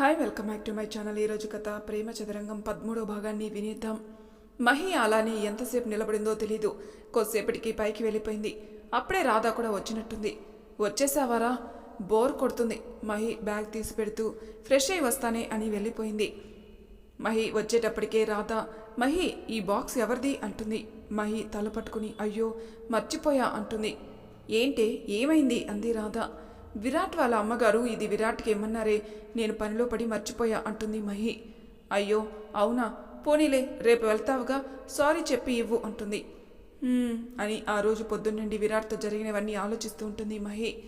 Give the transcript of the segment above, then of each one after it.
Hi welcome back to my channel ఈరోజు కథ ప్రేమ చదరంగం పదమూడో భాగాన్ని వినేద్దాం. మహి అలానే ఎంతసేపు నిలబడిందో తెలీదు. కొద్దిసేపటికి పైకి వెళ్ళిపోయింది. అప్పుడే రాధా కూడా వచ్చినట్టుంది. వచ్చేసావారా? బోర్ కొడుతుంది. మహి బ్యాగ్ తీసి పెడుతూ ఫ్రెష్ అయి వస్తానే అని వెళ్ళిపోయింది. మహి వచ్చేటప్పటికే రాధ మహి ఈ బాక్స్ ఎవరిది? అంటుంది. మహి తల పట్టుకుని అయ్యో మర్చిపోయా అంటుంది. ఏంటి ఏమైంది? అంది రాధ. విరాట్ వాళ్ళ అమ్మగారు ఇది విరాట్కి ఏమన్నారే? నేను పనిలో పడి మర్చిపోయా అంటుంది మహి. అయ్యో అవునా? పోనీలే రేపు వెళ్తావుగా. సారీ చెప్పి ఇవ్వు అంటుంది. అని ఆ రోజు పొద్దున్నండి విరాట్తో జరిగినవన్నీ ఆలోచిస్తూ ఉంటుంది మహి.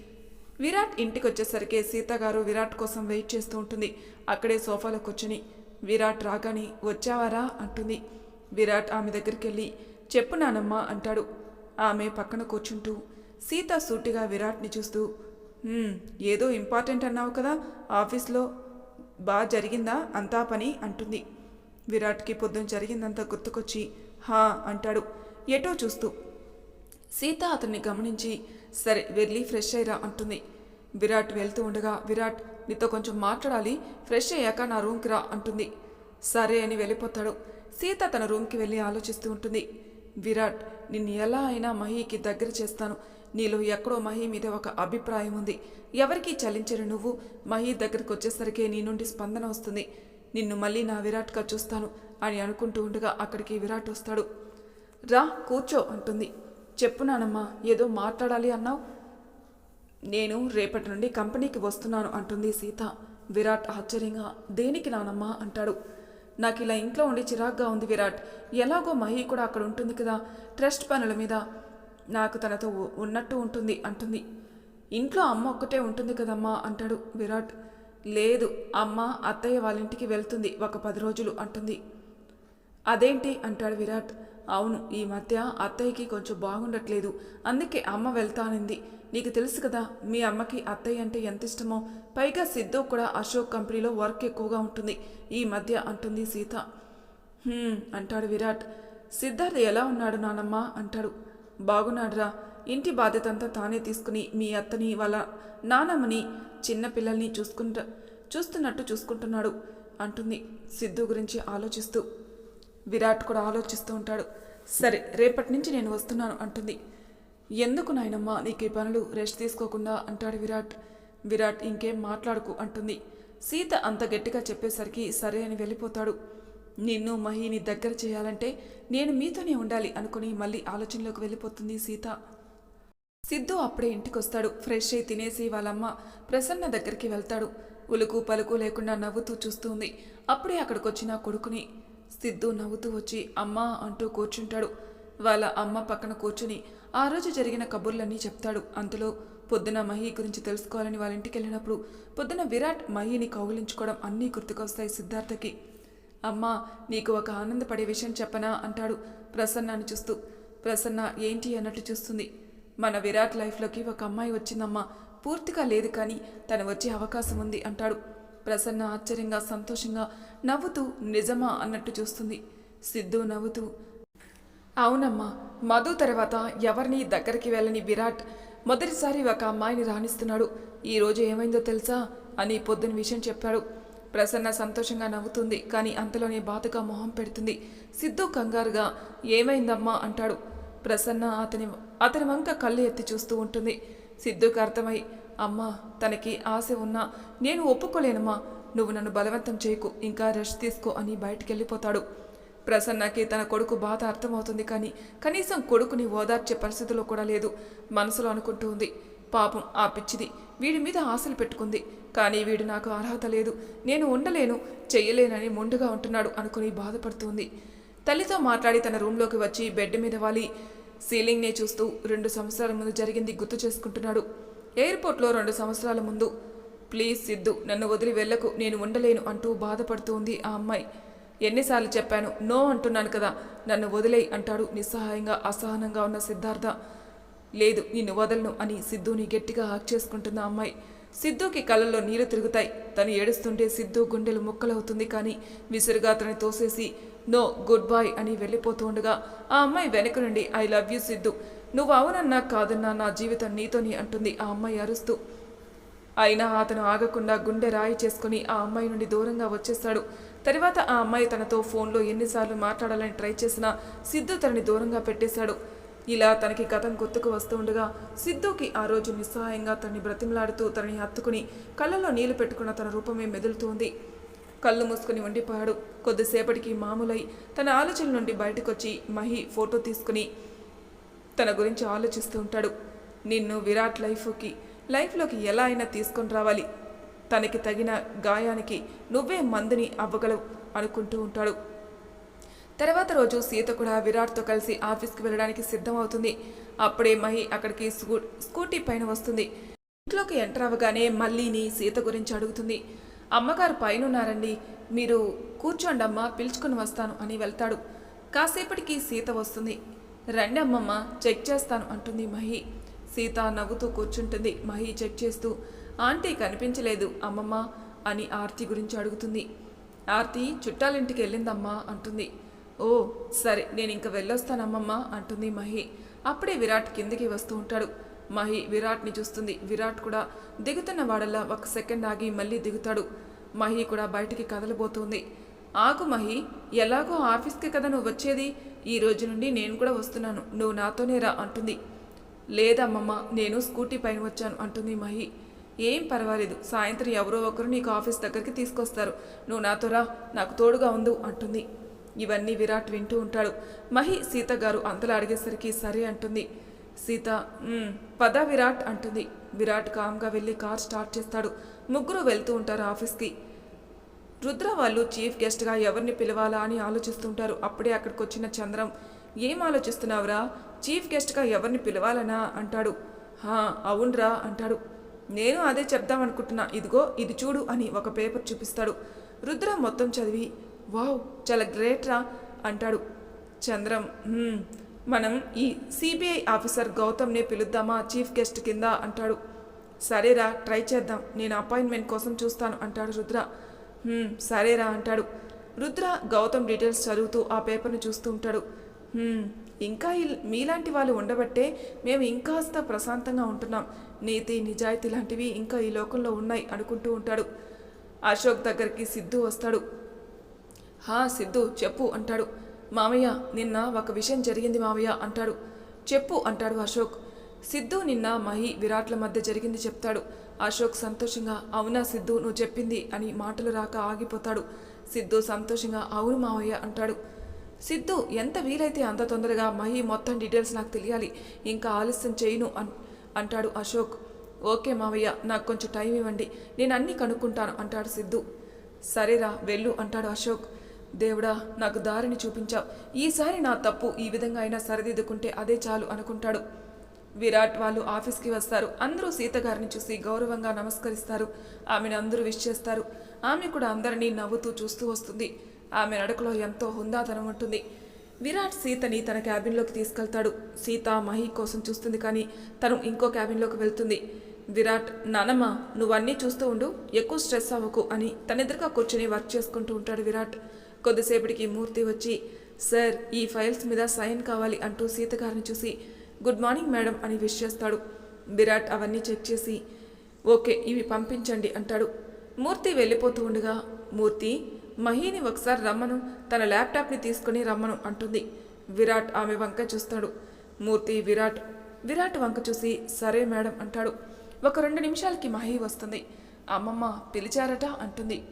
విరాట్ ఇంటికి వచ్చేసరికి సీత గారు విరాట్ కోసం వెయిట్ చేస్తూ ఉంటుంది. అక్కడే సోఫాలో కూర్చుని విరాట్ రాగానే వచ్చావారా? అంటుంది. విరాట్ ఆమె దగ్గరికి వెళ్ళి చెప్పు నానమ్మ అంటాడు. ఆమె పక్కన కూర్చుంటూ సీత సూటిగా విరాట్ని చూస్తూ ఏదో ఇంపార్టెంట్ అన్నావు కదా ఆఫీస్లో బాగా జరిగిందా అంతా పని అంటుంది. విరాట్కి పొద్దున జరిగిందంతా గుర్తుకొచ్చి హా అంటాడు. ఎటో చూస్తూ. సీత అతన్ని గమనించి సరే వెళ్ళి ఫ్రెష్ అయ్యరా అంటుంది. విరాట్ వెళ్తూ ఉండగా విరాట్ నీతో కొంచెం మాట్లాడాలి ఫ్రెష్ అయ్యాక నా రూమ్కి రా అంటుంది. సరే అని వెళ్ళిపోతాడు. సీత తన రూమ్కి వెళ్ళి ఆలోచిస్తూ ఉంటుంది. విరాట్ నిన్ను ఎలా అయినా మహీకి దగ్గర చేస్తాను. నీలో ఎక్కడో మహీ మీద ఒక అభిప్రాయం ఉంది. ఎవరికీ చలించరు నువ్వు మహీ దగ్గరికి వచ్చేసరికి నీ నుండి స్పందన వస్తుంది. నిన్ను మళ్ళీ నా విరాట్గా చూస్తాను అని అనుకుంటూ ఉండగా అక్కడికి విరాట్ వస్తాడు. రా కూర్చో అంటుంది. చెప్పు నానమ్మా ఏదో మాట్లాడాలి అన్నావు? నేను రేపటి నుండి కంపెనీకి వస్తున్నాను అంటుంది సీత. విరాట్ ఆశ్చర్యంగా దేనికి నానమ్మా అంటాడు. నాకు ఇలా ఇంట్లో ఉండి చిరాగ్గా ఉంది విరాట్. ఎలాగో మహి కూడా అక్కడ ఉంటుంది కదా. ట్రస్ట్ పనుల మీద నాకు తనతో ఉన్నట్టు ఉంటుంది అంటుంది. ఇంట్లో అమ్మ ఒక్కటే ఉంటుంది కదమ్మా అంటాడు విరాట్. లేదు అమ్మ అత్తయ్య వాళ్ళ ఇంటికి వెళ్తుంది ఒక పది రోజులు అంటుంది. అదేంటి? అంటాడు విరాట్. అవును ఈ మధ్య అత్తయ్యకి కొంచెం బాగుండట్లేదు. అందుకే అమ్మ వెళ్తానింది. నీకు తెలుసు కదా మీ అమ్మకి అత్తయ్య అంటే ఎంత ఇష్టమో. పైగా సిద్ధు కూడా అశోక్ కంపెనీలో వర్క్ ఎక్కువగా ఉంటుంది. ఈ మధ్య అంటుంది సీత. అంటాడు విరాట్. సిద్ధార్థ్ ఎలా ఉన్నాడు నానమ్మ? అంటాడు. బాగున్నాడురా. ఇంటి బాధ్యత అంతా తానే తీసుకుని మీ అత్తని వాళ్ళ నానమ్మని చిన్న పిల్లల్ని చూసుకుంటా చూస్తున్నట్టు చూసుకుంటున్నాడు అంటుంది సిద్ధు గురించి ఆలోచిస్తూ. విరాట్ కూడా ఆలోచిస్తూ ఉంటాడు. సరే రేపటి నుంచి నేను వస్తున్నాను అంటుంది. ఎందుకు నాయనమ్మ నీకు ఈ పనులు రెస్ట్ తీసుకోకుండా అంటాడు విరాట్. విరాట్ ఇంకేం మాట్లాడుకు అంటుంది. సీత అంత గట్టిగా చెప్పేసరికి సరే అని వెళ్ళిపోతాడు. నిన్ను మహిని దగ్గర చేయాలంటే నేను మీతోనే ఉండాలి అనుకుని మళ్ళీ ఆలోచనలోకి వెళ్ళిపోతుంది సీత. సిద్ధు అప్పుడే ఇంటికొస్తాడు. ఫ్రెష్ అయి తినేసి వాళ్ళమ్మ ప్రసన్న దగ్గరికి వెళ్తాడు. ఉలుకు పలుకు లేకుండా నవ్వుతూ చూస్తుంది. అప్పుడే అక్కడికొచ్చిన కొడుకుని. సిద్ధు నవ్వుతూ వచ్చి అమ్మా అంటూ కూర్చుంటాడు. వాళ్ళ అమ్మ పక్కన కూర్చుని ఆ రోజు జరిగిన కబుర్లన్నీ చెప్తాడు. అంతలో పొద్దున మహి గురించి తెలుసుకోవాలని వాళ్ళ ఇంటికి వెళ్ళినప్పుడు పొద్దున విరాట్ మహిని కౌగిలించుకోవడం అన్నీ గుర్తుకొస్తాయి సిద్ధార్థకి. అమ్మా నీకు ఒక ఆనందపడే విషయం చెప్పనా అంటాడు ప్రసన్నాన్ని చూస్తూ. ప్రసన్న ఏంటి అన్నట్టు చూస్తుంది. మన విరాట్ లైఫ్లోకి ఒక అమ్మాయి వచ్చిందమ్మా. పూర్తిగా లేదు కానీ తను వచ్చే అవకాశం ఉంది అంటాడు. ప్రసన్న ఆశ్చర్యంగా సంతోషంగా నవ్వుతూ నిజమా అన్నట్టు చూస్తుంది. సిద్ధు నవ్వుతూ అవునమ్మా మధు తర్వాత ఎవరిని దగ్గరికి వెళ్ళని విరాట్ మొదటిసారి ఒక అమ్మాయిని రాణిస్తున్నాడు. ఈరోజు ఏమైందో తెలుసా అని పొద్దున విషయం చెప్పాడు. ప్రసన్న సంతోషంగా నవ్వుతుంది. కానీ అంతలోనే బాధగా మొహం పెడుతుంది. సిద్ధు కంగారుగా ఏమైందమ్మా? అంటాడు. ప్రసన్న అతని అతని వంక కళ్ళు ఎత్తి చూస్తూ ఉంటుంది. సిద్ధుకు అర్థమై అమ్మా తనకి ఆశ ఉన్నా నేను ఒప్పుకోలేనమ్మా. నువ్వు నన్ను బలవంతం చేయకు ఇంకా రెస్ట్ తీసుకో అని బయటికి వెళ్ళిపోతాడు ప్రసన్నకి తన కొడుకు బాధ అర్థమవుతుంది కానీ కనీసం కొడుకుని ఓదార్చే పరిస్థితిలో కూడా లేదు. మనసులో అనుకుంటూ ఉంది. పాపం ఆ పిచ్చిది వీడి మీద ఆశలు పెట్టుకుంది. కానీ వీడు నాకు అర్హత లేదు. నేను ఉండలేను. చెయ్యలేనని మొండుగా ఉంటున్నాడు అనుకుని బాధపడుతుంది. తల్లితో మాట్లాడి తన రూంలోకి వచ్చి బెడ్ మీద వాలి. సీలింగ్నే చూస్తూ రెండు సంవత్సరాల ముందు జరిగింది గుర్తు చేసుకుంటున్నాడు. ఎయిర్పోర్ట్లో రెండు సంవత్సరాల ముందు. ప్లీజ్ సిద్ధు నన్ను వదిలి వెళ్ళకు. నేను ఉండలేను అంటూ బాధపడుతూ ఉంది ఆ అమ్మాయి. ఎన్నిసార్లు చెప్పాను? నో అంటున్నాను కదా. నన్ను వదిలేయి అంటాడు నిస్సహాయంగా అసహనంగా ఉన్న సిద్ధార్థ. లేదు నిన్ను వదలను అని సిద్ధుని గట్టిగా హాక్ చేసుకుంటున్న అమ్మాయి. సిద్ధుకి కళ్ళల్లో నీళ్ళు తిరుగుతాయి. తను ఏడుస్తుంటే సిద్ధు గుండెలు ముక్కలవుతుంది కానీ విసురుగా అతని తోసేసి నో గుడ్ బాయ్ అని వెళ్ళిపోతూ ఉండగా ఆ అమ్మాయి వెనక నుండి ఐ లవ్ యూ సిద్ధు. నువ్వు అవునన్నా కాదన్నా నా జీవితం నీతోని అంటుంది ఆ అమ్మాయి అరుస్తూ. అయినా అతను ఆగకుండా గుండె రాయి చేసుకుని ఆ అమ్మాయి నుండి దూరంగా వచ్చేస్తాడు. తర్వాత ఆ అమ్మాయి తనతో ఫోన్లో ఎన్నిసార్లు మాట్లాడాలని ట్రై చేసినా సిద్ధు తనని దూరంగా పెట్టేశాడు. ఇలా తనకి గతం గుర్తుకు వస్తూ ఉండగా సిద్ధుకి ఆ రోజు నిస్సహాయంగా తనని బ్రతిమలాడుతూ తనని హత్తుకుని కళ్ళలో నీళ్ళు పెట్టుకున్న తన రూపమే మెదులుతోంది. కళ్ళు మూసుకుని ఉండిపోయాడు. కొద్దిసేపటికి మామూలై తన ఆలోచన నుండి బయటకొచ్చి మహి ఫోటో తీసుకుని తన గురించి ఆలోచిస్తూ ఉంటాడు. నిన్ను విరాట్ లైఫ్కి లైఫ్లోకి ఎలా అయినా తీసుకొని రావాలి. తనకి తగిన గాయానికి నువ్వే మందుని అవ్వగలవు అనుకుంటూ ఉంటాడు. తర్వాత రోజు సీత కూడా విరాట్తో కలిసి ఆఫీస్కి వెళ్ళడానికి సిద్ధం అవుతుంది అప్పుడే మహి అక్కడికి స్కూ స్కూటీ పైన వస్తుంది. ఇంట్లోకి ఎంటర్ అవ్వగానే మళ్ళీని సీత గురించి అడుగుతుంది. అమ్మగారు పైనున్నారండి. మీరు కూర్చోండి అమ్మ పిలుచుకుని వస్తాను అని వెళ్తాడు. కాసేపటికి సీత వస్తుంది. రండి అమ్మమ్మ చెక్ చేస్తాను అంటుంది మహి. సీత నవ్వుతూ కూర్చుంటుంది. మహి చెక్ చేస్తూ ఆంటీ కనిపించలేదు అమ్మమ్మ అని ఆర్తి గురించి అడుగుతుంది. ఆర్తి చుట్టాలింటికి వెళ్ళిందమ్మా అంటుంది. ఓ సరే నేను ఇంక వెళ్ళొస్తానమ్మమ్మ అంటుంది మహి. అప్పుడే విరాట్ కిందికి వస్తూ ఉంటాడు. మహి విరాట్ని చూస్తుంది. విరాట్ కూడా దిగుతున్న వాడల్లా ఒక సెకండ్ ఆగి మళ్ళీ దిగుతాడు. మహి కూడా బయటికి కదలబోతుంది. ఆగు మహి ఎలాగో ఆఫీస్కి కదా నువ్వు వచ్చేది? ఈ రోజు నుండి నేను కూడా వస్తున్నాను. నువ్వు నాతోనే రా అంటుంది. లేదమ్మమ్మ నేను స్కూటీ పైన వచ్చాను అంటుంది మహి. ఏం పర్వాలేదు సాయంత్రం ఎవరో ఒకరు నీకు ఆఫీస్ దగ్గరికి తీసుకొస్తారు. నువ్వు నాతో రా నాకు తోడుగా ఉండు అంటుంది. ఇవన్నీ విరాట్ వింటూ ఉంటాడు. మహి సీత గారు అంతలా అడిగేసరికి సరే అంటుంది. సీత పద విరాట్ అంటుంది. విరాట్ కామ్గా వెళ్ళి కార్ స్టార్ట్ చేస్తాడు. ముగ్గురు వెళ్తూ ఉంటారు ఆఫీస్కి. రుద్ర వాళ్ళు చీఫ్ గెస్ట్గా ఎవరిని పిలవాలా అని ఆలోచిస్తుంటారు. అప్పుడే అక్కడికి వచ్చిన చంద్రం ఏం ఆలోచిస్తున్నావురా? చీఫ్ గెస్ట్గా ఎవరిని పిలవాలనా? అంటాడు. హా అవునరా అంటాడు. నేను అదే చెప్దామనుకుంటున్నా. ఇదిగో ఇది చూడు అని ఒక పేపర్ చూపిస్తాడు. రుద్ర మొత్తం చదివి వావ్ చాలా గ్రేట్ రా అంటాడు. చంద్రం మనం ఈ సిబిఐ ఆఫీసర్ గౌతమ్నే పిలుద్దామా చీఫ్ గెస్ట్ కింద? అంటాడు. సరేరా ట్రై చేద్దాం నేను అపాయింట్మెంట్ కోసం చూస్తాను అంటాడు రుద్ర. సరేరా అంటాడు. రుద్ర గౌతమ్ డీటెయిల్స్ చదువుతూ ఆ పేపర్ని చూస్తూ ఉంటాడు. ఇంకా మీలాంటి వాళ్ళు ఉండబట్టే మేము ఇంకాస్త ప్రశాంతంగా ఉంటున్నాం. నీతి నిజాయితీ లాంటివి ఇంకా ఈ లోకంలో ఉన్నాయి అనుకుంటూ ఉంటాడు. అశోక్ దగ్గరికి సిద్ధు వస్తాడు. హా సిద్ధు చెప్పు అంటాడు. మామయ్య నిన్న ఒక విషయం జరిగింది మామయ్య అంటాడు. చెప్పు అంటాడు అశోక్. సిద్ధు నిన్న మహి విరాట్ల మధ్య జరిగింది చెప్తాడు. అశోక్ సంతోషంగా అవునా సిద్ధు నువ్వు చెప్పింది అని మాటలు రాక ఆగిపోతాడు. సిద్ధు సంతోషంగా అవును మామయ్య అంటాడు. సిద్ధు ఎంత వీలైతే అంత తొందరగా మహి మొత్తం డీటెయిల్స్ నాకు తెలియాలి. ఇంకా ఆలస్యం చేయను అన్ అంటాడు అశోక్. ఓకే మావయ్య నాకు కొంచెం టైం ఇవ్వండి. నేను అన్నీ కనుక్కుంటాను అంటాడు సిద్ధు. సరేరా వెళ్ళు అంటాడు అశోక్. దేవుడా నాకు దారిని చూపించావు. ఈసారి నా తప్పు ఈ విధంగా అయినా సరిదిద్దుకుంటే అదే చాలు అనుకుంటాడు. విరాట్ వాళ్ళు ఆఫీస్కి వస్తారు. అందరూ సీత గారిని చూసి గౌరవంగా నమస్కరిస్తారు. ఆమెను అందరూ విష్ చేస్తారు. ఆమె కూడా అందరినీ నవ్వుతూ చూస్తూ వస్తుంది. ఆమె నడకలో ఎంతో హుందాతనం ఉంటుంది. విరాట్ సీతని తన క్యాబిన్లోకి తీసుకెళ్తాడు. సీత మహి కోసం చూస్తుంది కానీ తను ఇంకో క్యాబిన్లోకి వెళ్తుంది. విరాట్ నానమ్మ నువ్వన్నీ చూస్తూ ఉండు. ఎక్కువ స్ట్రెస్ అవ్వకు అని తన కూర్చొని వర్క్ చేసుకుంటూ ఉంటాడు విరాట్. కొద్దిసేపటికి మూర్తి వచ్చి సార్ ఈ ఫైల్స్ మీద సైన్ కావాలి అంటూ సీతగారిని చూసి గుడ్ మార్నింగ్ మేడం అని విష్ చేస్తాడు. విరాట్ అవన్నీ చెక్ చేసి ఓకే ఇవి పంపించండి అంటాడు. మూర్తి వెళ్ళిపోతూ ఉండగా మూర్తి మహీని ఒకసారి రమ్మను తన ల్యాప్టాప్ని తీసుకుని రమ్మను అంటుంది. విరాట్ ఆమె వంక చూస్తాడు. మూర్తి విరాట్ విరాట్ వంక చూసి సరే మేడం అంటాడు. ఒక రెండు నిమిషాలకి మహి వస్తుంది. అమ్మమ్మ పిలిచారట అంటుంది.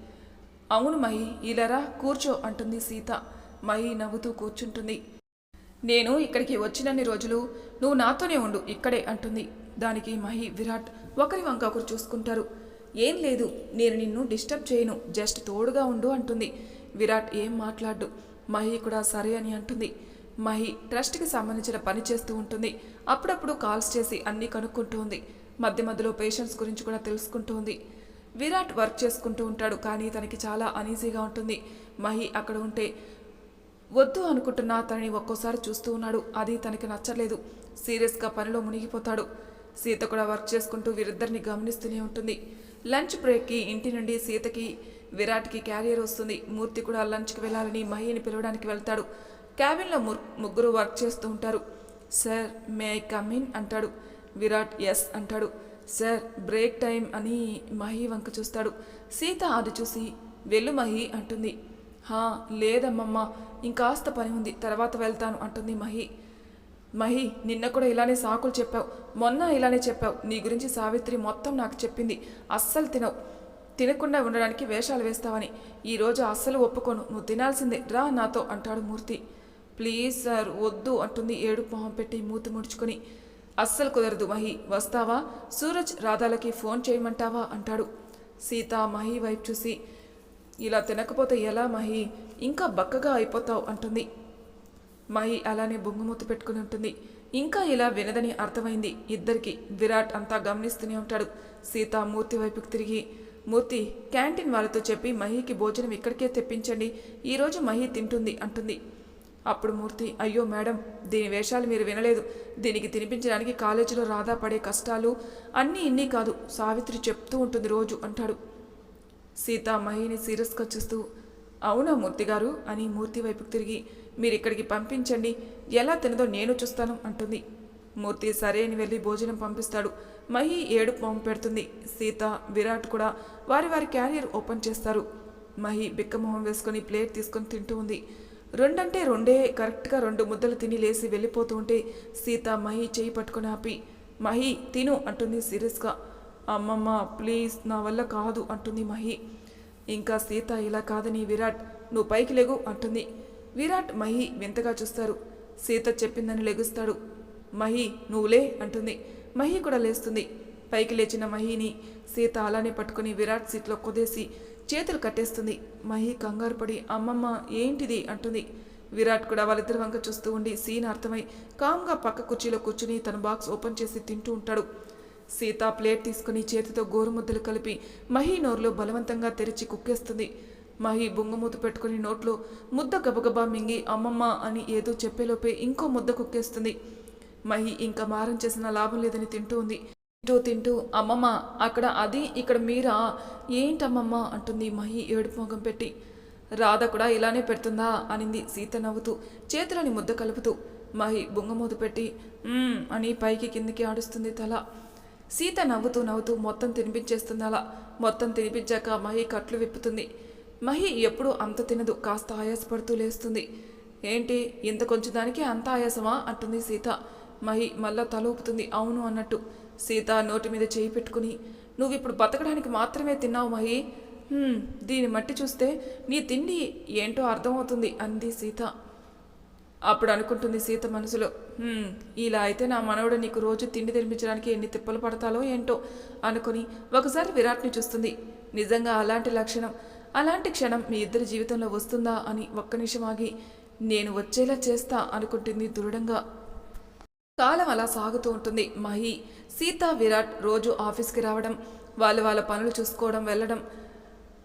అవును మహి ఇలారా కూర్చో అంటుంది సీత. మహి నవ్వుతూ కూర్చుంటుంది. నేను ఇక్కడికి వచ్చినన్ని రోజులు నువ్వు నాతోనే ఉండు ఇక్కడే అంటుంది. దానికి మహి విరాట్ ఒకరి వంక ఒకరు చూసుకుంటారు. ఏం లేదు నేను నిన్ను డిస్టర్బ్ చేయను జస్ట్ తోడుగా ఉండు అంటుంది. విరాట్ ఏం మాట్లాడు మహి కూడా సరే అని అంటుంది. మహి ట్రస్ట్కి సంబంధించిన పని చేస్తూ ఉంటుంది. అప్పుడప్పుడు కాల్స్ చేసి అన్నీ కనుక్కుంటూ ఉంది. మధ్య మధ్యలో పేషెంట్స్ గురించి కూడా తెలుసుకుంటూ ఉంది. విరాట్ వర్క్ చేసుకుంటూ ఉంటాడు కానీ తనకి చాలా అనీజీగా ఉంటుంది. మహి అక్కడ ఉంటే వద్దు అనుకుంటున్నా తనని ఒక్కోసారి చూస్తూ ఉన్నాడు. అది తనకి నచ్చలేదు. సీరియస్గా పనిలో మునిగిపోతాడు. సీత కూడా వర్క్ చేసుకుంటూ వీరిద్దరిని గమనిస్తూనే ఉంటుంది. లంచ్ బ్రేక్కి ఇంటి నుండి సీతకి విరాట్కి క్యారియర్ వస్తుంది. మూర్తి కూడా లంచ్కి వెళ్ళాలని మహిని పిలవడానికి వెళ్తాడు. క్యాబిన్లో ముర్- ముగ్గురు వర్క్ చేస్తూ ఉంటారు. Sir may I come in? అంటాడు. విరాట్ ఎస్ అంటాడు. సార్ బ్రేక్ టైం అని మహి వంక చూస్తాడు. సీత అది చూసి వెళ్ళు మహి అంటుంది. హా లేదమ్మమ్మ ఇంకాస్త పని ఉంది తర్వాత వెళ్తాను అంటుంది మహి. మహి నిన్న కూడా ఇలానే సాకులు చెప్పావు. మొన్న ఇలానే చెప్పావు. నీ గురించి సావిత్రి మొత్తం నాకు చెప్పింది. అస్సలు తినవు. తినకుండా ఉండడానికి వేషాలు వేస్తావని. ఈరోజు అస్సలు ఒప్పుకోను. నువ్వు తినాల్సిందే. రా నాతో అంటాడు మూర్తి. ప్లీజ్ సార్ వద్దు అంటుంది ఏడు మొహం పెట్టి మూతి ముడుచుకొని. అస్సలు కుదరదు మహి వస్తావా? సూరజ్ రాధాలకి ఫోన్ చేయమంటావా? అంటాడు. సీత మహి వైపు చూసి ఇలా తినకపోతే ఎలా మహి? ఇంకా బక్కగా అయిపోతావు అంటుంది. మహి అలానే బొంగుమూత పెట్టుకుని ఉంటుంది. ఇంకా ఇలా వినదని అర్థమైంది. ఇద్దరికి విరాట్ అంతా గమనిస్తూనే ఉంటాడు. సీత మూర్తి వైపుకి తిరిగి మూర్తి క్యాంటీన్ వాళ్ళతో చెప్పి మహికి భోజనం ఇక్కడికే తెప్పించండి. ఈరోజు మహి తింటుంది అంటుంది. అప్పుడు మూర్తి అయ్యో మేడం దీని వేషాలు మీరు వినలేదు. దీనికి తినిపించడానికి కాలేజీలో రాధా పడే కష్టాలు అన్నీ ఇన్ని కాదు. సావిత్రి చెప్తూ ఉంటుంది రోజు అంటాడు. సీత మహిని సీరియస్గా చూస్తూ అవునా మూర్తి గారు? అని మూర్తి వైపుకు తిరిగి మీరు ఇక్కడికి పంపించండి. ఎలా తినదో నేను చూస్తాను అంటుంది. మూర్తి సరే అని వెళ్ళి భోజనం పంపిస్తాడు. మహి ఏడు పంపు పెడుతుంది. సీత విరాట్ కూడా వారి వారి క్యారియర్ ఓపెన్ చేస్తారు. మహి బిక్కమొహం వేసుకొని ప్లేట్ తీసుకొని తింటూ ఉంది. రెండంటే రెండే కరెక్ట్గా రెండు ముద్దలు తిని లేసి వెళ్ళిపోతూ ఉంటే సీత మహి చేయి పట్టుకుని ఆపి మహి తిను అంటుంది సీరియస్గా. అమ్మమ్మ ప్లీజ్ నా వల్ల కాదు అంటుంది మహి. ఇంకా సీత ఇలా కాదని విరాట్ నువ్వు పైకి లెగు అంటుంది. విరాట్ మహి వింతగా చూస్తారు. సీత చెప్పిందని లెగుస్తాడు. మహి నువ్వులే అంటుంది. మహి కూడా లేస్తుంది. పైకి లేచిన మహిని సీత అలానే పట్టుకుని విరాట్ సీట్లో కొదేసి చేతులు కట్టేస్తుంది. మహి కంగారు పడి అమ్మమ్మ ఏంటిది? అంటుంది. విరాట్ కూడా వాళ్ళిద్దరి వంక చూస్తూ ఉండి సీన్ అర్థమై కామ్గా పక్క కుర్చీలో కూర్చుని తన బాక్స్ ఓపెన్ చేసి తింటూ ఉంటాడు. సీత ప్లేట్ తీసుకుని చేతితో గోరుముద్దలు కలిపి మహి నోరులో బలవంతంగా తెరిచి కుక్కేస్తుంది. మహి బొంగమూత పెట్టుకుని నోట్లో ముద్ద గబగబా మింగి అమ్మమ్మ అని ఏదో చెప్పేలోపే ఇంకో ముద్ద కుక్కేస్తుంది. మహి ఇంకా మారం చేసిన లాభం లేదని తింటూ ఉంది. తింటూ తింటూ అమ్మమ్మ అక్కడ అది ఇక్కడ మీరా? ఏంటమ్మమ్మ? అంటుంది మహి ఏడుపు ముఖం పెట్టి. రాధ కూడా ఇలానే పెడుతుందా? అనింది సీత నవ్వుతూ చేతులని ముద్ద కలుపుతూ. మహి బొంగమూత పెట్టి అని పైకి కిందికి ఆడుస్తుంది తల. సీత నవ్వుతూ నవ్వుతూ మొత్తం తినిపించేస్తుంది అలా. మొత్తం తినిపించాక మహి కట్లు విప్పుతుంది. మహి ఎప్పుడూ అంత తినదు కాస్త ఆయాసపడుతూ లేస్తుంది. ఏంటి? ఇంత కొంచెం దానికి అంత ఆయాసమా? అంటుంది సీత. మహి మళ్ళా తల ఊపుతుంది. అవును అన్నట్టు. సీత నోటి మీద చేయి పెట్టుకుని నువ్వు ఇప్పుడు బతకడానికి మాత్రమే తిన్నావు మహి. దీని దీన్ని మట్టి చూస్తే నీ తిండి ఏంటో అర్థమవుతుంది అంది సీత. అప్పుడు అనుకుంటుంది సీత మనసులో ఇలా అయితే నా మనవడు నీకు రోజు తిండి తినిపించడానికి ఎన్ని తిప్పలు పడతాలో ఏంటో అనుకుని ఒకసారి విరాట్ని చూస్తుంది. నిజంగా అలాంటి లక్షణం అలాంటి క్షణం మీ ఇద్దరి జీవితంలో వస్తుందా? అని ఒక్క నిమిషం ఆగి నేను వచ్చేలా చేస్తా అనుకుంటుంది దృఢంగా. కాలం అలా సాగుతూ ఉంటుంది. మహి సీత విరాట్ రోజు ఆఫీస్కి రావడం వాళ్ళు వాళ్ళ పనులు చూసుకోవడం వెళ్ళడం.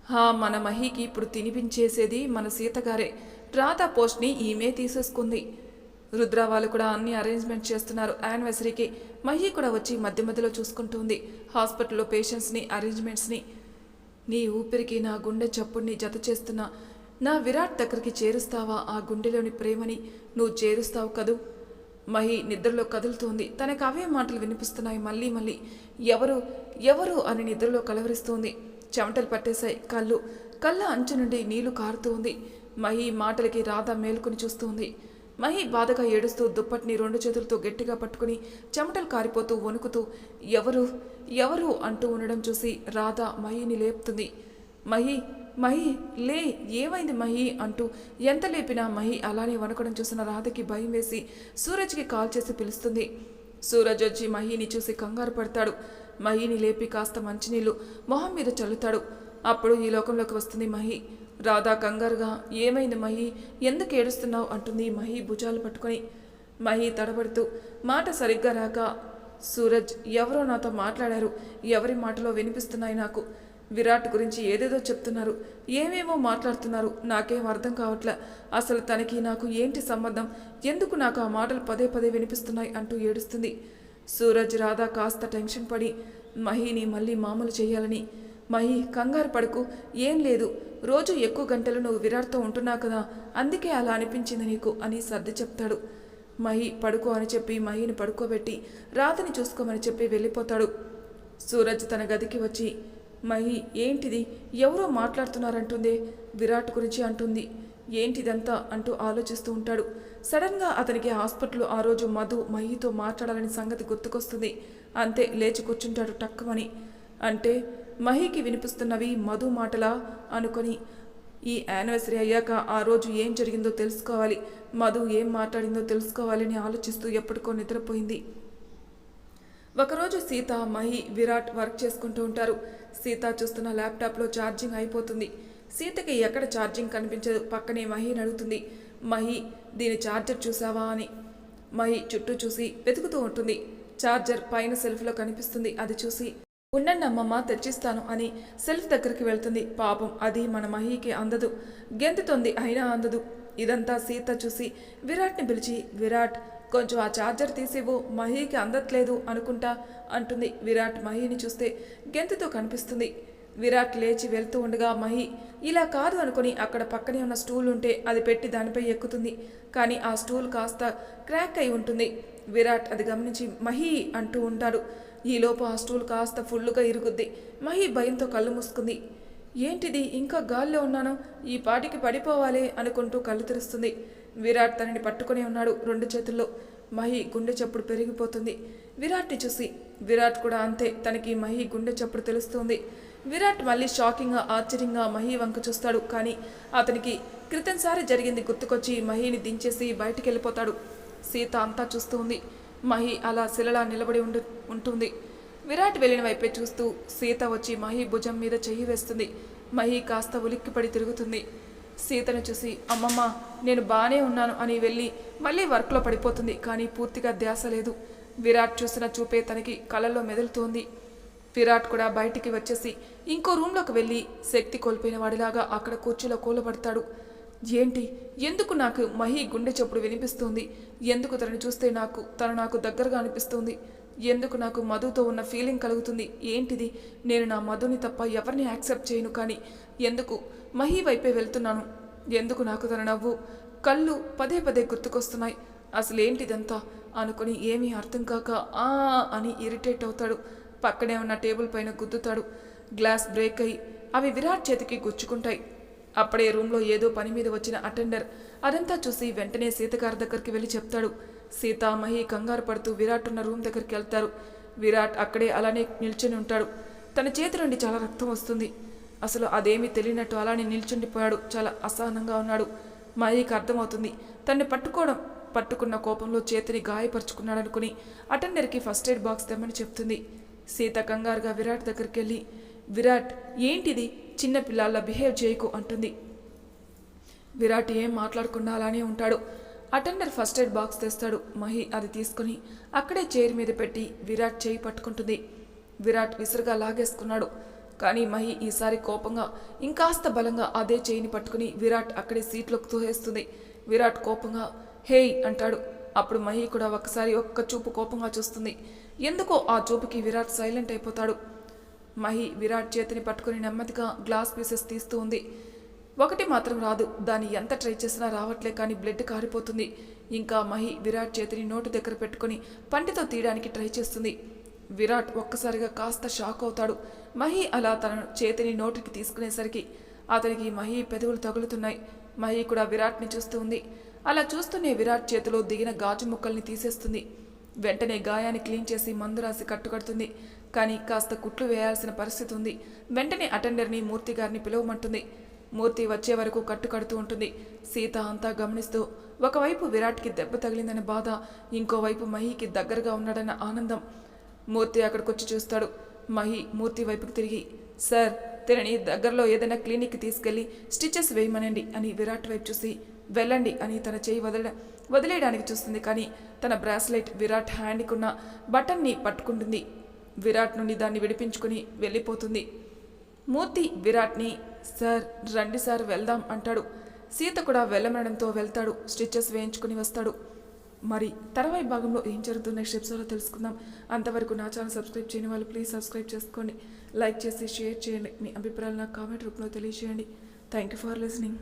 హా మన మహికి ఇప్పుడు తినిపించేసేది మన సీతగారే రాధా పోస్ట్ని ఈమె తీసేసుకుంది. రుద్ర వాళ్ళు కూడా అన్ని అరేంజ్మెంట్ చేస్తున్నారు. యానివర్సరీకి మహి కూడా వచ్చి మధ్య మధ్యలో చూసుకుంటుంది. హాస్పిటల్లో పేషెంట్స్ని అరేంజ్మెంట్స్ని. నీ ఊపిరికి నా గుండె చప్పుడిని జత చేస్తున్నా నా విరాట్ దగ్గరికి చేరుస్తావా ఆ గుండెలోని ప్రేమని? నువ్వు చేరుస్తావు కదూ? మహి నిద్రలో కదులుతోంది. తనకు అవే మాటలు వినిపిస్తున్నాయి. మళ్ళీ మళ్ళీ ఎవరు ఎవరు అని నిద్రలో కలవరిస్తోంది. చెమటలు పట్టేశాయి కళ్ళు. కళ్ళ అంచు నుండి నీళ్ళు కారుతూ ఉంది మహి మాటలకి రాధ మేలుకొని చూస్తుంది. మహి బాధగా ఏడుస్తూ దుప్పటిని రెండు చేతులతో గట్టిగా పట్టుకుని చెమటలు కారిపోతూ వణుకుతూ ఎవరు ఎవరు అంటూ ఉండడం చూసి రాధ మహిని లేపుతుంది. మహి మహి లే ఏమైంది మహి అంటూ ఎంత లేపినా మహి అలానే వణకడం చూసిన రాధకి భయం వేసి సూరజ్కి కాల్ చేసి పిలుస్తుంది. సూరజ్ వచ్చి మహిని చూసి కంగారు పడతాడు. మహిని లేపి కాస్త మంచినీళ్ళు మొహం మీద చల్లుతాడు. అప్పుడు ఈ లోకంలోకి వస్తుంది మహి. రాధా కంగారుగా ఏమైంది మహి? ఎందుకు ఏడుస్తున్నావు? అంటుంది మహి భుజాలు పట్టుకొని. మహి తడబడుతూ మాట సరిగ్గా రాక సూరజ్ ఎవరో నాతో మాట్లాడారు. ఎవరి మాటలో వినిపిస్తున్నాయి నాకు? విరాట్ గురించి ఏదేదో చెప్తున్నారు. ఏమేమో మాట్లాడుతున్నారు. నాకేం అర్థం కావట్లే. అసలు తనకి నాకు ఏంటి సంబంధం? ఎందుకు నాకు ఆ మాటలు పదే పదే వినిపిస్తున్నాయి అంటూ ఏడుస్తుంది. సూరజ్ రాధా కాస్త టెన్షన్ పడి మహిని మళ్ళీ మామూలు చేయాలని. మహి కంగారు పడుకు. ఏం లేదు. రోజు ఎక్కువ గంటలు నువ్వు విరాట్తో ఉంటున్నావు కదా. అందుకే అలా అనిపించింది నీకు అని సర్ది చెప్తాడు. మహి పడుకో అని చెప్పి మహిని పడుకోబెట్టి రాతని చూసుకోమని చెప్పి వెళ్ళిపోతాడు. సూరజ్ తన గదికి వచ్చి మహి ఏంటిది? ఎవరో మాట్లాడుతున్నారంటుంది? విరాట్ గురించి అంటుంది. ఏంటిదంతా? అంటూ ఆలోచిస్తూ ఉంటాడు. సడన్గా అతనికి హాస్పిటల్లో ఆ రోజు మధు మహితో మాట్లాడాలని సంగతి గుర్తుకొస్తుంది. అంతే లేచి కూర్చుంటాడు టక్కుమని. అంటే మహికి వినిపిస్తున్నవి మధు మాటలా? అనుకొని ఈ యానివర్సరీ అయ్యాక ఆ రోజు ఏం జరిగిందో తెలుసుకోవాలి. మధు ఏం మాట్లాడిందో తెలుసుకోవాలని ఆలోచిస్తూ ఎప్పటికో నిద్రపోయింది. ఒకరోజు సీత మహి విరాట్ వర్క్ చేసుకుంటూ ఉంటారు. సీత చూస్తున్న ల్యాప్టాప్లో ఛార్జింగ్ అయిపోతుంది. సీతకి ఎక్కడ ఛార్జింగ్ కనిపించదు? పక్కనే మహిని అడుగుతుంది. మహి దీని ఛార్జర్ చూసావా అని. మహి చుట్టూ చూసి వెతుకుతూ ఉంటుంది. ఛార్జర్ పైన సెల్ఫ్లో కనిపిస్తుంది. అది చూసి ఉండండి అమ్మమ్మ తెచ్చిస్తాను అని సెల్ఫ్ దగ్గరికి వెళ్తుంది. పాపం అది మన మహికి అందదు. గెంతుతోంది అయినా అందదు. ఇదంతా సీత చూసి విరాట్ని పిలిచి విరాట్ కొంచెం ఆ ఛార్జర్ తీసివ్వు మహీకి అందట్లేదు అనుకుంటా అంటుంది విరాట్ మహీని చూస్తే గెంతుతో కనిపిస్తుంది. విరాట్ లేచి వెళ్తూ ఉండగా మహి ఇలా కాదు అనుకుని అక్కడ పక్కనే ఉన్న స్టూల్ ఉంటే అది పెట్టి దానిపై ఎక్కుతుంది. కానీ ఆ స్టూల్ కాస్త క్రాక్ అయి ఉంటుంది. విరాట్ అది గమనించి మహి అంటూ ఉంటాడు. ఈలోపు ఆ స్టూల్ కాస్త ఫుల్లుగా ఇరుగుద్ది. మహి భయంతో కళ్ళు మూసుకుంది. ఏంటిది ఇంకా గాల్లో ఉన్నాను? ఈ పాటికి పడిపోవాలి అనుకుంటూ కళ్ళు తెరుస్తుంది. విరాట్ తనని పట్టుకొని ఉన్నాడు రెండు చేతుల్లో. మహి గుండె చప్పుడు పెరిగిపోతుంది. విరాట్ని చూసి విరాట్ కూడా అంతే తనకి మహి గుండె చప్పుడు తెలుస్తుంది. విరాట్ మళ్ళీ షాకింగ్గా ఆశ్చర్యంగా మహి వంక చూస్తాడు. కానీ అతనికి క్రితంసారి జరిగింది గుర్తుకొచ్చి మహిని దించేసి బయటికి వెళ్ళిపోతాడు సీత అంతా చూస్తూ ఉంది మహి అలా శిలలా నిలబడి ఉండు ఉంటుంది. విరాట్ వెళ్ళిన వైపే చూస్తూ సీత వచ్చి మహి భుజం మీద చెయ్యి వేస్తుంది. మహి కాస్త ఉలిక్కిపడి తిరుగుతుంది. సీతను చూసి అమ్మమ్మ నేను బాగానే ఉన్నాను అని వెళ్ళి మళ్ళీ వర్క్లో పడిపోతుంది కానీ పూర్తిగా ధ్యాస లేదు. విరాట్ చూసిన చూపే తనకి కళ్ళల్లో మెదులుతోంది. విరాట్ కూడా బయటికి వచ్చేసి ఇంకో రూమ్లోకి వెళ్ళి శక్తి కోల్పోయిన వాడిలాగా అక్కడ కూర్చోలో కూలబడతాడు. ఏంటి? ఎందుకు నాకు మహి గుండె చప్పుడు వినిపిస్తుంది? ఎందుకు తనని చూస్తే నాకు తను నాకు దగ్గరగా అనిపిస్తుంది? ఎందుకు నాకు మధుతో ఉన్న ఫీలింగ్ కలుగుతుంది? ఏంటిది? నేను నా మధుని తప్ప ఎవరిని యాక్సెప్ట్ చేయను కానీ ఎందుకు? మహి వైపే వెళ్తున్నాను. ఎందుకు నాకు తన నవ్వు? కళ్ళు పదే పదే గుర్తుకొస్తున్నాయి. అసలు ఏంటిదంతా అనుకుని ఏమీ అర్థం కాక ఆ అని ఇరిటేట్ అవుతాడు. పక్కనే ఉన్న టేబుల్ పైన గుద్దుతాడు. గ్లాస్ బ్రేక్ అయి అవి విరాట్ చేతికి గుచ్చుకుంటాయి. అప్పుడే రూమ్లో ఏదో పని మీద వచ్చిన అటెండర్. అదంతా చూసి వెంటనే సీతగారి దగ్గరికి వెళ్ళి చెప్తాడు. సీత మహి కంగారు పడుతూ విరాట్ ఉన్న రూమ్ దగ్గరికి వెళ్తారు. విరాట్ అక్కడే అలానే నిల్చుని ఉంటాడు. తన చేతి నుండి చాలా రక్తం వస్తుంది. అసలు అదేమీ తెలియనట్టు అలానే నిల్చుండిపోయాడు చాలా అసహనంగా ఉన్నాడు. మహికి అర్థమవుతుంది. తన్ని పట్టుకోవడం పట్టుకున్న కోపంలో చేతిని గాయపరుచుకున్నాడనుకుని అటెండర్కి ఫస్ట్ ఎయిడ్ బాక్స్ తెమ్మని చెప్తుంది. సీత కంగారుగా విరాట్ దగ్గరికి వెళ్ళి విరాట్ ఏంటిది? చిన్న పిల్లల్లా బిహేవ్ చేయకు అంటుంది. విరాట్ ఏం మాట్లాడకుండా అలానే ఉంటాడు. అటెండర్ ఫస్ట్ ఎయిడ్ బాక్స్ తెస్తాడు. మహి అది తీసుకుని అక్కడే చైర్ మీద పెట్టి విరాట్ చేయి పట్టుకుంటుంది. విరాట్ విసురుగా లాగేసుకున్నాడు. కానీ మహి ఈసారి కోపంగా ఇంకాస్త బలంగా అదే చేయిని పట్టుకుని విరాట్ అక్కడే సీట్లోకి తోహేస్తుంది. విరాట్ కోపంగా హేయ్ అంటాడు. అప్పుడు మహి కూడా ఒక్కసారి ఒక్క చూపు కోపంగా చూస్తుంది. ఎందుకో ఆ చూపుకి విరాట్ సైలెంట్ అయిపోతాడు. మహి విరాట్ చేతిని పట్టుకుని నెమ్మదిగా గ్లాస్ పీసెస్ తీస్తూ ఉంది. ఒకటి మాత్రం రాదు. దాన్ని ఎంత ట్రై చేసినా రావట్లే కానీ బ్లడ్ కారిపోతుంది. ఇంకా మహి విరాట్ చేతిని నోటు దగ్గర పెట్టుకుని పంటితో తీయడానికి ట్రై చేస్తుంది. విరాట్ ఒక్కసారిగా కాస్త షాక్ అవుతాడు. మహి అలా తన చేతిని నోటికి తీసుకునేసరికి అతనికి మహి పెదవులు తగులుతున్నాయి. మహి కూడా విరాట్ని చూస్తూ ఉంది. అలా చూస్తూనే విరాట్ చేతిలో దిగిన గాజు ముక్కల్ని తీసేస్తుంది. వెంటనే గాయాన్ని క్లీన్ చేసి మందు రాసి కట్టుకడుతుంది. కానీ కాస్త కుట్లు వేయాల్సిన పరిస్థితి ఉంది. వెంటనే అటెండర్ని మూర్తి గారిని పిలవమంటుంది. మూర్తి వచ్చే వరకు కట్టు కడుతూ ఉంటుంది. సీత అంతా గమనిస్తూ ఒకవైపు విరాట్కి దెబ్బ తగిలిందనే బాధ ఇంకోవైపు మహికి దగ్గరగా ఉన్నాడన్న ఆనందం. మూర్తి అక్కడికొచ్చి చూస్తాడు. మహి మూర్తి వైపుకి తిరిగి సార్ తినని దగ్గరలో ఏదైనా క్లినిక్కి తీసుకెళ్ళి స్టిచెస్ వేయమనండి అని విరాట్ వైపు చూసి వెళ్ళండి అని తన చేయి వదల వదిలేయడానికి చూస్తుంది. కానీ తన బ్రాస్లెట్ విరాట్ హ్యాండ్కున్న బటన్ని పట్టుకుంటుంది. విరాట్ నుండి దాన్ని విడిపించుకుని వెళ్ళిపోతుంది. మూర్తి విరాట్ని సార్ రండి సార్ వెళ్దాం అంటాడు. సీత కూడా వెళ్ళమనడంతో వెళ్తాడు స్టిచెస్ వేయించుకుని వస్తాడు. మరి తర్వాయి భాగంలో ఏం జరుగుతుంది నెక్స్ట్ ఎపిసోడ్లో తెలుసుకుందాం. అంతవరకు నా ఛానల్ సబ్స్క్రైబ్ చేయని వాళ్ళు ప్లీజ్ సబ్స్క్రైబ్ చేసుకోండి. లైక్ చేసి షేర్ చేయండి. మీ అభిప్రాయాలు నాకు కామెంట్ రూపంలో తెలియజేయండి. Thank you for listening.